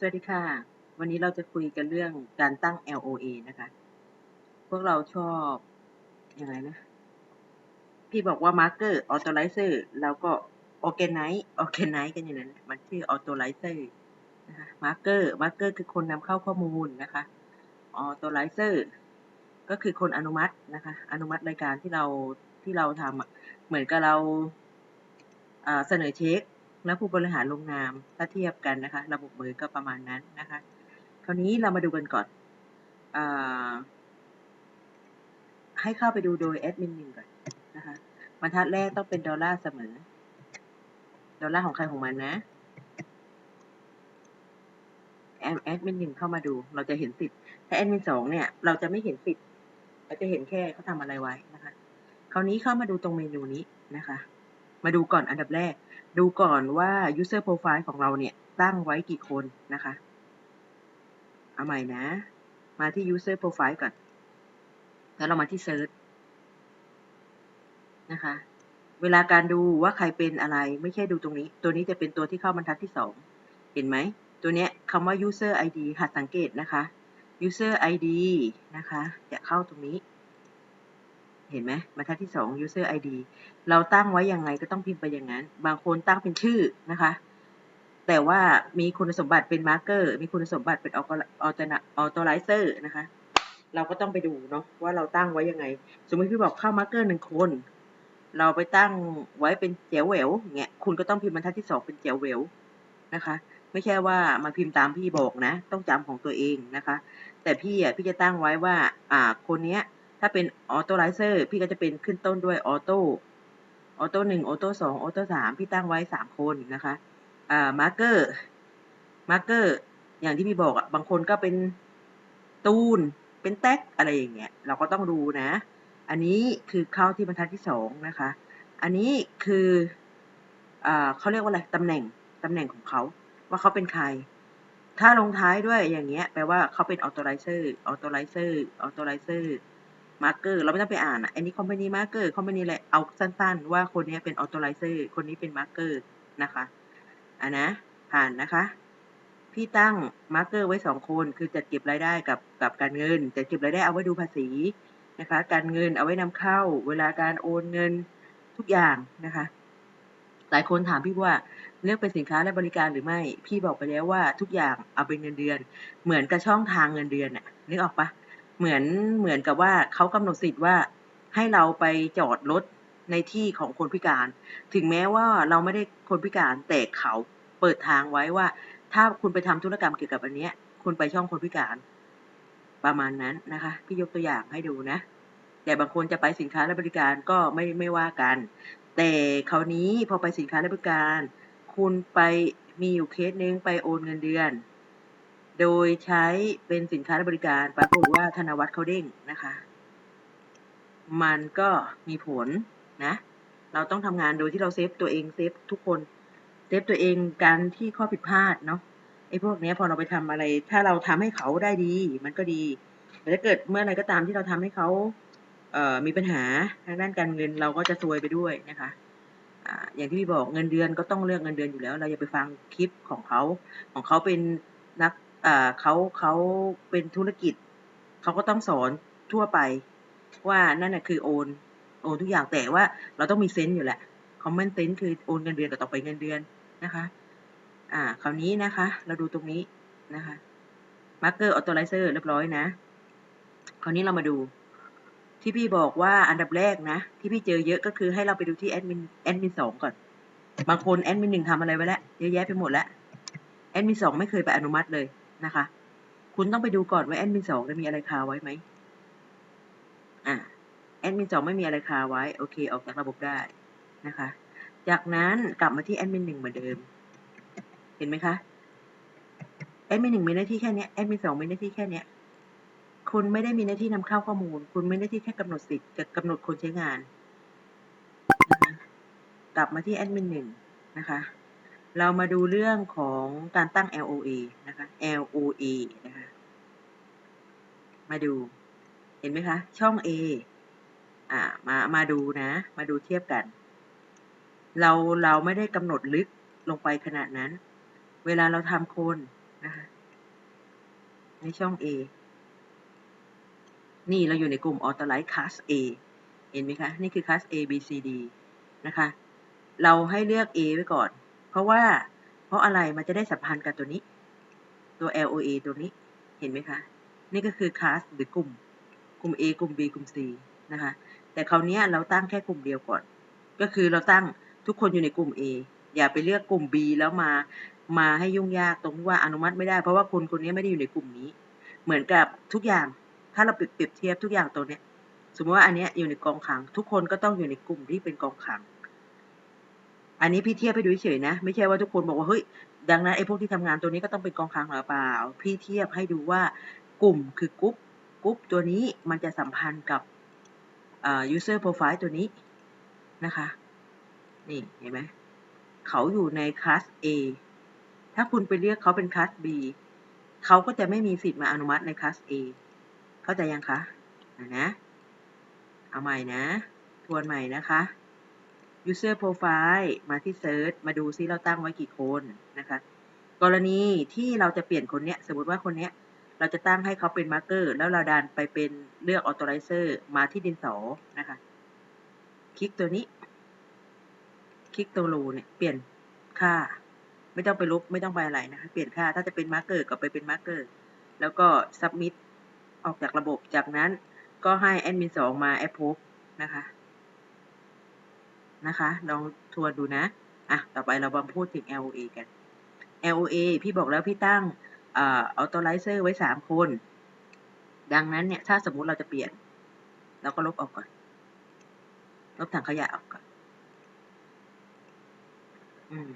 สวัสดีค่ะ วันนี้เราจะคุยกันเรื่องการตั้ง LOA นะคะ พวกเราชอบอยังไงนะ พี่บอกว่า marker authorizer แล้วก็ organize organize กันอย่างนั้น มันชื่อ authorizer นะคะ marker marker คือคนนำเข้าข้อมูลนะคะ authorizer ก็คือคนอนุมัตินะคะ อนุมัติรายการที่เราที่เราทำเหมือนกับเราเสนอเช็ค และผู้บริหารลงนามถ้าเทียบกันนะคะ ระบบมือก็ประมาณนั้นนะคะ คราวนี้เรามาดูกันก่อนอให้เข้าไปดูโดยแอดมินหนึ่งก่อนนะคะบรรทัดแรกต้องเป็นดอลลาร์เสมอ ดอลลาร์ของใครของมันนะแอดแอดมินหนึ่งเข้ามาดู เราจะเห็นสิทธิ์ถ้าแอดมินสองเนี่ย เราจะไม่เห็นสิทธิ์เราจะเห็นแค่เขาทำอะไรไว้นะคะ คราวนี้เข้ามาดูตรงเมนูนี้นะคะ มาดูก่อนอันดับแรก ดูก่อนว่า user profile ของเราเนี่ย ตั้งไว้กี่คนนะคะ เอาใหม่นะ มาที่ user profile ก่อน แล้วเรามาที่ search นะคะ เวลาการดูว่าใครเป็นอะไร ไม่ใช่ดูตรงนี้ ตัวนี้จะเป็นตัวที่เข้าบรรทัดที่สองเห็นไหม ตัวเนี้ยคำว่า user id หัดสังเกตนะคะ user id นะคะ จะเข้าตรงนี้ เห็นไหมบรรทัดที่สอง user id เราตั้งไว้ยังไงก็ต้องพิมพ์ไปอย่างนั้น บางคนตั้งเป็นชื่อนะคะ แต่ว่ามีคุณสมบัติเป็น marker มีคุณสมบัติเป็น authorizer นะคะ เราก็ต้องไปดูเนาะว่าเราตั้งไว้ยังไง สมมติพี่บอกเข้า marker หนึ่งคน เราไปตั้งไว้เป็นเจ๋วเหววเงี้ย คุณก็ต้องพิมพ์บรรทัดที่สองเป็นเจ๋วเหววนะคะไม่ใช่ว่ามาพิมพ์ตามพี่บอกนะ ต้องจำของตัวเองนะคะ แต่พี่อะพี่จะตั้งไว้ว่า อ่าคนเนี้ย ถ้าเป็น authorizer พี่ก็จะเป็นขึ้นต้นด้วย auto ออโต้หนึ่งออโต้สองออโต้สามพี่ตั้งไว้สามคนนะคะอ่ามาร์เกอร์มาร์เกอร์อย่างที่พี่บอกอะบางคนก็เป็นตูนเป็นแท็กอะไรอย่างเงี้ยเราก็ต้องดูนะ อันนี้คือเข้าที่บรรทัดที่สองนะคะ อันนี้คืออ่าเขาเรียกว่าอะไรตำแหน่งตำแหน่งของเขาว่าเขาเป็นใคร ถ้าลงท้ายด้วยอย่างเงี้ยแปลว่าเขาเป็น authorizer authorizer authorizer มาร์เกอร์เราไม่ต้องไปอ่านอะอันนี้คอมพานีมาร์เกอร์คอมพานีอะไรเอาสั้นๆ ว่าคนนี้เป็นออโตไลเซอร์คนนี้เป็นมาร์เกอร์นะคะอะนะผ่านนะคะ พี่ตั้งมาร์เกอร์ไว้สองคนคือจัดเก็บรายได้กับกับการเงินจัดเก็บรายได้เอาไว้ดูภาษีนะคะ การเงินเอาไว้นำเข้า เวลาการโอนเงินทุกอย่างนะคะ หลายคนถามพี่ว่าเลือกเป็นสินค้าและบริการหรือไม่ พี่บอกไปแล้วว่าทุกอย่างเอาเป็นเงินเดือน เหมือนกับช่องทางเงินเดือนน่ะนึกออกปะ เหมือนเหมือนกับว่าเขากำหนดสิทธิ์ว่าให้เราไปจอดรถในที่ของคนพิการ ถึงแม้ว่าเราไม่ได้คนพิการแต่เขาเปิดทางไว้ว่า ถ้าคุณไปทำธุรกรรมเกี่ยวกับอันเนี้ย คุณไปช่องคนพิการ ประมาณนั้นนะคะ พี่ยกตัวอย่างให้ดูนะ แต่บางคนจะไปสินค้าและบริการก็ไม่ไม่ว่ากัน แต่คราวนี้พอไปสินค้าและบริการ คุณไปมีอยู่เคสนึงไปโอนเงินเดือน โดยใช้เป็นสินค้าและบริการปรากฏว่าธนวัฒน์เขาเด้งนะคะ มันก็มีผลนะ เราต้องทำงานโดยที่เราเซฟตัวเองเซฟทุกคน เซฟตัวเองการที่ข้อผิดพลาดเนาะไอ้พวกนี้พอเราไปทำอะไร ถ้าเราทำให้เขาได้ดี มันก็ดีแต่ถ้าเกิดเมื่อไรก็ตามที่เราทำให้เขาเมีปัญหาทางด้านการเงินเราก็จะซวยไปด้วยนะคะอย่างที่พี่บอกเงินเดือนก็ต้องเลือกเงินเดือนอยู่แล้ว เราอย่าไปฟังคลิปของเขาของเขาเป็นนัก เขาเขาเป็นธุรกิจ เขาก็ต้องสอนทั่วไป ว่านั่นนะคือโอนโอนทุกอย่างแต่ว่าเราต้องมีเซนต์อยู่แหละคอมเมนต์เซนต์คือโอนเงินเดือนกับต่อไปเงินเดือนนะคะ อ่า คราวนี้นะคะ เราดูตรงนี้นะคะมาร์เกอร์ออโตไลเซอร์เรียบร้อยนะ คราวนี้เรามาดู ที่พี่บอกว่าอันดับแรกนะ ที่พี่เจอเยอะก็คือให้เราไปดูที่แอดมินแอดมินสองก่อน บางคนแอดมินหนึ่งทำอะไรไว้แล้วเยอะแยะไปหมดแล้วแอดมินสองไม่เคยไปอนุมัติเลย นะคะ คุณต้องไปดูก่อนว่าแอดมินสองจะมีอะไรคาไว้ไหมอ่าแอดมินสองไม่มีอะไรคาไว้ โอเค ออกจากระบบได้นะคะ จากนั้นกลับมาที่แอดมินหนึ่งเหมือนเดิม เห็นไหมคะแอดมินหนึ่งมีหน้าที่แค่นี้แอดมินสองมีหน้าที่แค่นี้คุณไม่ได้มีหน้าที่นำเข้าข้อมูล คุณไม่ได้ที่แค่กำหนดสิทธิ์กับกำหนดคนใช้งานนะคะกลับมาที่แอดมินหนึ่งนะคะ เรามาดูเรื่องของการตั้ง LOA นะคะ LOA นะคะ มาดู เห็นไหมคะ ช่อง A อ่า มา มาดูนะ มาดูเทียบกัน เรา เราไม่ได้กำหนดลึกลงไปขนาดนั้น เวลาเราทำโคนนะคะ ในช่อง A นี่เราอยู่ในกลุ่ม Authorize Class A เห็นไหมคะ นี่คือ Class A B C D นะคะ เราให้เลือก A ไว้ก่อน ราะว่า เพราะอะไรมันจะได้สัมพันธ์กับตัวนี้ ตัว LOA ตัวนี้เห็นไหมคะ นี่ก็คือ class หรือกลุ่ม กลุ่ม A กลุ่ม B กลุ่ม C นะคะ แต่คราวนี้เราตั้งแค่กลุ่มเดียวก่อน ก็คือเราตั้งทุกคนอยู่ในกลุ่ม A อย่าไปเลือกกลุ่ม B แล้วมา มาให้ยุ่งยากตรงที่ว่าอนุมัติไม่ได้ เพราะว่าคนคนนี้ไม่ได้อยู่ในกลุ่มนี้ เหมือนกับทุกอย่าง ถ้าเราเปรียบเทียบทุกอย่างตัวเนี้ย สมมติว่าอันเนี้ยอยู่ในกองขัง ทุกคนก็ต้องอยู่ในกลุ่มที่เป็นกองขัง อันนี้พี่เทียบให้ดูเฉยๆนะ ไม่ใช่ว่าทุกคนบอกว่าเฮ้ยดังนั้นไอ้พวกที่ทำงานตัวนี้ก็ต้องเป็นกองขังหรือเปล่า พี่เทียบให้ดูว่ากลุ่มคือกรุ๊ปกรุ๊ปตัวนี้มันจะสัมพันธ์กับ user profile ตัวนี้นะคะ นี่เห็นไหมเขาอยู่ในคลาส A ถ้าคุณไปเรียกเขาเป็นคลาส B เขาก็จะไม่มีสิทธิ์มาอนุมัติในคลาส A เข้าใจยังคะนะนะ เอาใหม่นะ ทวนใหม่นะคะ user profile มาที่ search มาดูซิเราตั้งไว้กี่คนนะคะ กรณีที่เราจะเปลี่ยนคนเนี้ย สมมติว่าคนเนี้ย เราจะตั้งให้เขาเป็นมาร์เกอร์แล้วเราดันไปเป็นเลือก authorizer มาที่ดินสอนะคะ คลิกตัวนี้ คลิกตัวรูเนี่ย เปลี่ยนค่า ไม่ต้องไปลบ ไม่ต้องไปอะไรนะคะ เปลี่ยนค่า ถ้าจะเป็นมาร์เกอร์ก็ไปเป็นมาร์เกอร์แล้วก็ submit ออกจากระบบ จากนั้นก็ให้แอดมินสองมา approve นะคะ นะคะลองทวนดูนะอะต่อไปเรามาพูดถึง LOA กัน LOA พี่บอกแล้วพี่ตั้งเอ่า authorizer ไว้สามคน ดังนั้นเนี่ย ถ้าสมมุติเราจะเปลี่ยน เราก็ลบออกก่อน ลบถังขยะออกก่อนอืม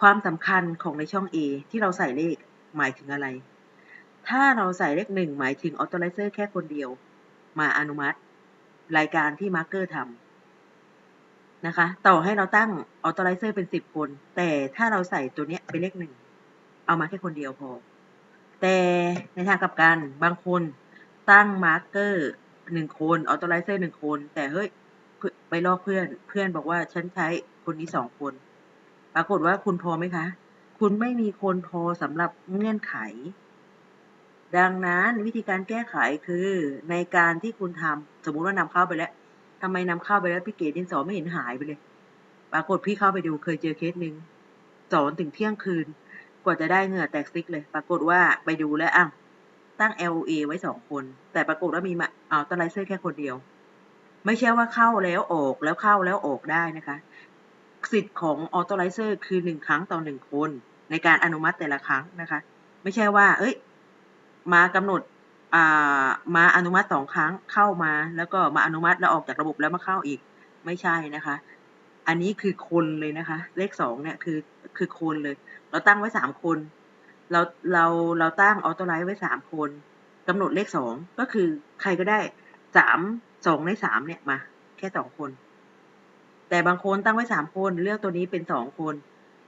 ความสำคัญของในช่อง A ที่เราใส่เลขหมายถึงอะไร ถ้าเราใส่เลขหนึ่งหมายถึง authorizer แค่คนเดียว มาอนุมัติ รายการที่ marker ทำ นะคะ ต่อให้เราตั้ง authorizer เป็นสิบคน แต่ถ้าเราใส่ตัวเนี้ยเป็นเลขหนึ่ง เอามาแค่คนเดียวพอ แต่ในทางกลับกัน บางคนตั้ง marker หนึ่งคน authorizer หนึ่งคน แต่เฮ้ยไปลอกเพื่อน เพื่อนบอกว่าฉันใช้คนนี้สองคน ปรากฏว่าคุณพอไหมคะ คุณไม่มีคนพอสำหรับเงื่อนไข ดังนั้นวิธีการแก้ไขคือในการที่คุณทำสมมุติว่านำเข้าไปแล้ว ทำไมนำเข้าไปแล้วพี่เกดดินสอไม่เห็นหายไปเลย ปรากฏพี่เข้าไปดูเคยเจอเคสหนึ่งสอนถึงเที่ยงคืน กว่าจะได้เหงื่อแตกซิกเลย ปรากฏว่าไปดูแล้วอ้าวตั้ง LOA ไว้สองคน แต่ปรากฏว่ามีมาเอาตไลเซอร์แค่คนเดียว ไม่ใช่ว่าเข้าแล้วออกแล้วเข้าแล้วออกได้นะคะ สิทธิ์ของออโตไลเซอร์คือหนึ่งครั้งต่อหนึ่งคน ในการอนุมัติแต่ละครั้งนะคะ ไม่ใช่ว่า เอ้ย มากำหนด มาอนุมัติสองครั้งเข้ามา แล้วก็มาอนุมัติแล้วออกจากระบบแล้วมาเข้าอีก ไม่ใช่นะคะ อันนี้คือคนเลยนะคะ เลขสองเนี่ยคือคือคนเลย เราตั้งไว้สามคน เราเราเราตั้งออโตไลท์ไว้สามคนกำหนดเลขสองก็คือใครก็ได้สามสองในสามเนี่ยมา แค่สองคน แต่บางคนตั้งไว้สามคนเลือกตัวนี้เป็นสองคน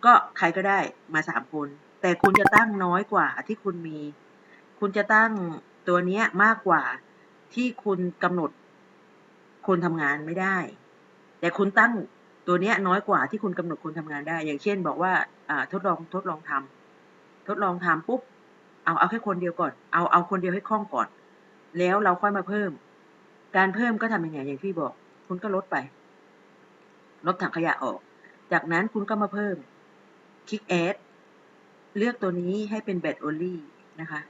ก็ใครก็ได้มาสามคน แต่คุณจะตั้งน้อยกว่าที่คุณมี คุณจะตั้ง ตัวนี้มากกว่าที่คุณกำหนดคนทำงานไม่ได้ แต่คุณตั้งตัวนี้น้อยกว่าที่คุณกำหนดคนทำงานได้ อย่างเช่น บอกว่าทดลองทดลองทำทดลองทำปุ๊บเอาเอาแค่คนเดียวก่อน เอาเอาคนเดียวให้คล่องก่อน แล้วเราค่อยมาเพิ่ม การเพิ่มก็ทำยังไงอย่างที่บอก คุณก็ลดไป ลดถังขยะออก จากนั้นคุณก็มาเพิ่มคลิกแอดเลือกตัวนี้ให้เป็น bad only นะคะ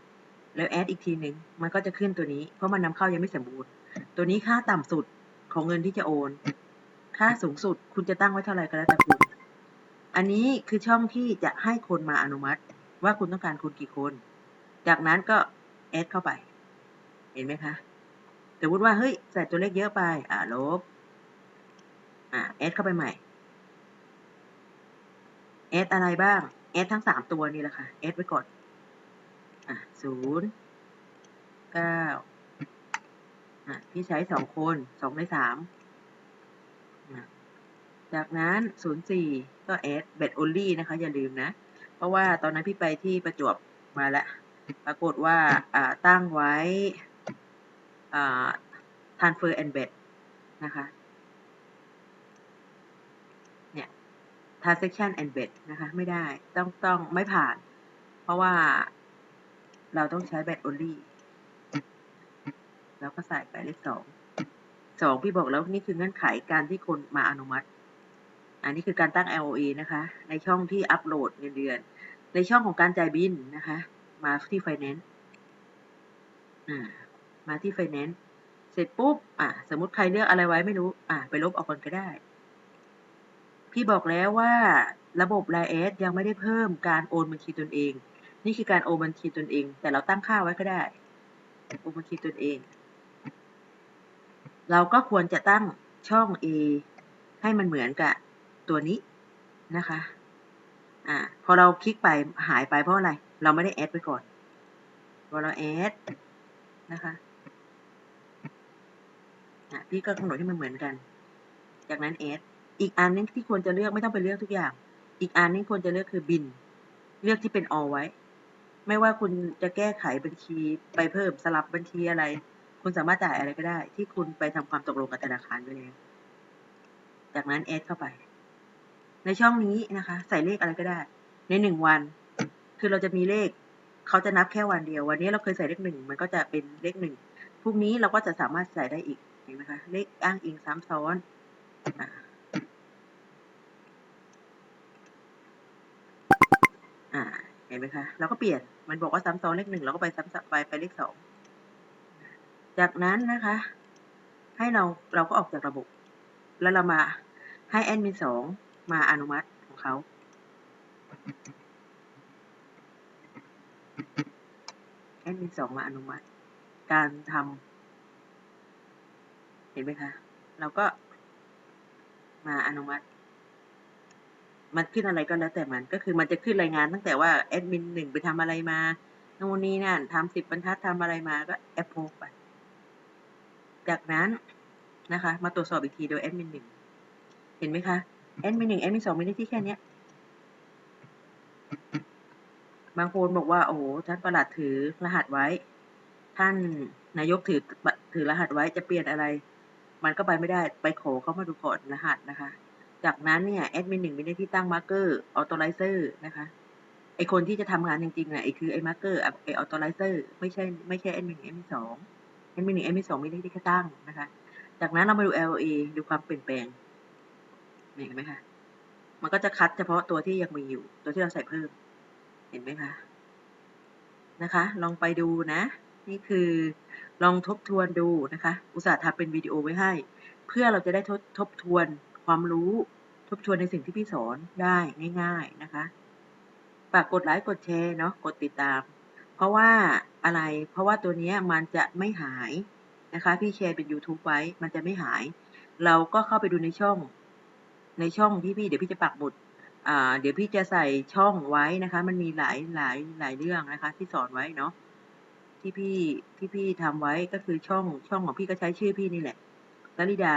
แล้วแอดอีกทีหนึ่งมันก็จะขึ้นตัวนี้ เพราะมันนำเข้ายังไม่สมบูรณ์ ตัวนี้ค่าต่ำสุดของเงินที่จะโอน ค่าสูงสุดคุณจะตั้งไว้เท่าไหร่ก็แล้วแต่คุณ อันนี้คือช่องที่จะให้คนมาอนุมัติ ว่าคุณต้องการคนกี่คน จากนั้นก็แอดเข้าไป เห็นไหมคะสมมติว่าเฮ้ยใส่ตัวเลขเยอะไป อ่าลบ อ่าแอดเข้าไปใหม่แอดอะไรบ้างแอดทั้งสามตัวนี่แหละค่ะแอดไว้ก่อน อะศูนย์เก้าอะพี่ใช้สองคนสองในสามจากนั้นศูนย์สี่ก็แอดเบ d โอลี่นะคะ อย่าลืมนะ เพราะว่าตอนนั้นพี่ไปที่ประจวบมาแล้ว ปรากฏว่าอ่าตั้งไว้อ่า transfer and bet นะคะเนี่ย transaction and bet นะคะ ไม่ได้ต้องต้องไม่ผ่าน เพราะว่า เราต้องใช้ bet only แล้วก็ใส่ไปเลขสอง สองพี่บอกแล้วนี่คือเงื่อนไขการที่คนมาอนุมัติ อันนี้คือการตั้ง LOA นะคะ ในช่องที่อัปโหลดเงินเดือน ในช่องของการจ่ายบินนะคะ มาที่ finance มาที่ finance เสร็จปุ๊บ อะ สมมติใครเลือกอะไรไว้ไม่รู้ อะ ไปลบออกก่อนก็ได้ พี่บอกแล้วว่าระบบ l i เอสยังไม่ได้เพิ่มการโอนบัญชีตนเอง นี่คือการโอบัญชีตนเอง แต่เราตั้งค่าไว้ก็ได้ โอบัญชีตนเอง เราก็ควรจะตั้งช่อง A ให้มันเหมือนกับตัวนี้นะคะ อ่า พอเราคลิกไปหายไปเพราะอะไร เราไม่ได้แอดไปก่อน พอเราแอดนะคะ อะพี่ก็กำหนดให้มันเหมือนกัน จากนั้นแอด อีกอันนึงที่ควรจะเลือกไม่ต้องไปเลือกทุกอย่าง อีกอันนึงควรจะเลือกคือบิน เลือกที่เป็น all ไว้ ไม่ว่าคุณจะแก้ไขบัญชีไปเพิ่มสลับบัญชีอะไร คุณสามารถจ่ายอะไรก็ได้ ที่คุณไปทำความตกลงกับธนาคารไปแล้วจากนั้นแอดเข้าไป ในช่องนี้นะคะ ใส่เลขอะไรก็ได้ ในหนึ่งวัน คือเราจะมีเลขเขาจะนับแค่วันเดียว วันนี้เราเคยใส่เลขหนึ่งมันก็จะเป็นเลขหนึ่งพรุ่งนี้เราก็จะสามารถใส่ได้อีกเห็นไหมคะเลขอ้างอิงซ้ำซ้อนอ่า เห็นไหมคะเราก็เปลี่ยนมันบอกว่าซ้ำซ้อนเลขหนึ่งเราก็ไปซ้ำไปไปเลขสองจากนั้นนะคะ ให้เราเราก็ออกจากระบบ แล้วเรามาให้แอดมินสองมาอนุมัติของเขาแอดมินสองมาอนุมัติ การทำเห็นไหมคะ เราก็มาอนุมัติ มันขึ้นอะไรก็แล้วแต่มันก็คือมันจะขึ้นรายงานตั้งแต่ว่าแอดมินหนึ่งไปทำอะไรมาโน่นนี่นั่นทำสิบบรรทัดทำอะไรมาก็แอปโพไป จากนั้นนะคะ มาตรวจสอบอีกทีโดยแอดมินหนึ่งเห็นไหมคะแอดมินหนึ่งแอดมินสองไม่ได้ที่แค่เนี้ยบางคนบอกว่าโอ้โหท่านประหลัดถือรหัสไว้ ท่านนายกถือถือรหัสไว้จะเปลี่ยนอะไร มันก็ไปไม่ได้ไปขอเขามาดูก่อนรหัสนะคะ จากนั้นเนี่ยแอดมินหนึ่งมีหน้าที่ตั้งมาร์กเกอร์ออโตไลเซอร์นะคะไอคนที่จะทำงานจริงๆเนี่ยไอคือไอมาร์กเกอร์ไอออโตไลเซอร์ไม่ใช่ไม่ใช่แอดมินหนึ่งแอดมินสองแอดมินหนึ่งแอดมินสองมีหน้าที่แค่ตั้งนะคะ จากนั้นเรามาดู LA ดูความเปลี่ยนแปลงเห็นไหมคะมันก็จะคัดเฉพาะตัวที่ยังมีอยู่ ตัวที่เราใส่เพิ่ม เห็นไหมคะนะคะ ลองไปดูนะ นี่คือลองทบทวนดูนะคะ อุตส่าห์ทำเป็นวิดีโอไว้ให้ เพื่อเราจะได้ทบทบทวน ความรู้ทบทวนในสิ่งที่พี่สอนได้ง่าย ๆนะคะฝากกดไลค์กดแชร์เนาะกดติดตาม เพราะว่าอะไรเพราะว่าตัวนี้มันจะไม่หายนะคะ พี่แชร์เป็น YouTube ไว้มันจะไม่หาย เราก็เข้าไปดูในช่อง ในช่องที่พี่เดี๋ยวพี่จะปักหมุดอ่าเดี๋ยวพี่จะใส่ช่องไว้นะคะ มันมีหลายหลายหลายเรื่องนะคะ ที่สอนไว้เนาะที่พี่ที่พี่ทำไว้ก็คือช่องช่องของพี่ก็ใช้ชื่อพี่นี่แหละชลิดา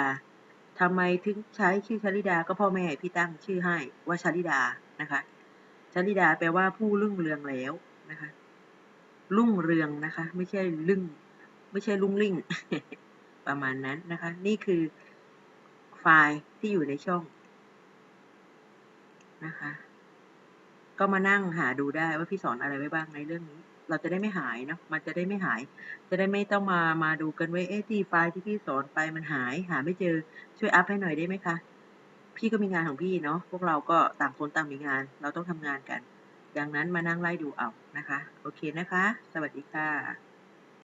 ทำไมถึงใช้ชื่อชลิดา ก็พ่อแม่พี่ตั้งชื่อให้ว่าชลิดานะคะชลิดาแปลว่าผู้รุ่งเรืองแล้วนะคะ รุ่งเรืองนะคะ ไม่ใช่ลึ่ง ไม่ใช่ลุ่งลิ่ง ประมาณนั้นนะคะ นี่คือไฟล์ที่อยู่ในช่องนะคะ ก็มานั่งหาดูได้ว่าพี่สอนอะไรไว้บ้างในเรื่องนี้ เราจะได้ไม่หายเนาะมันจะได้ไม่หาย จะได้ไม่ต้องมามาดูกันว่าเอ๊ะที่ไฟล์ที่พี่สอนไปมันหายหาไม่เจอช่วยอัพให้หน่อยได้ไหมคะพี่ก็มีงานของพี่เนาะพวกเราก็ต่างคนต่างมีงาน เราต้องทำงานกัน ดังนั้นมานั่งไล่ดูเอานะคะ โอเคนะคะ สวัสดีค่ะ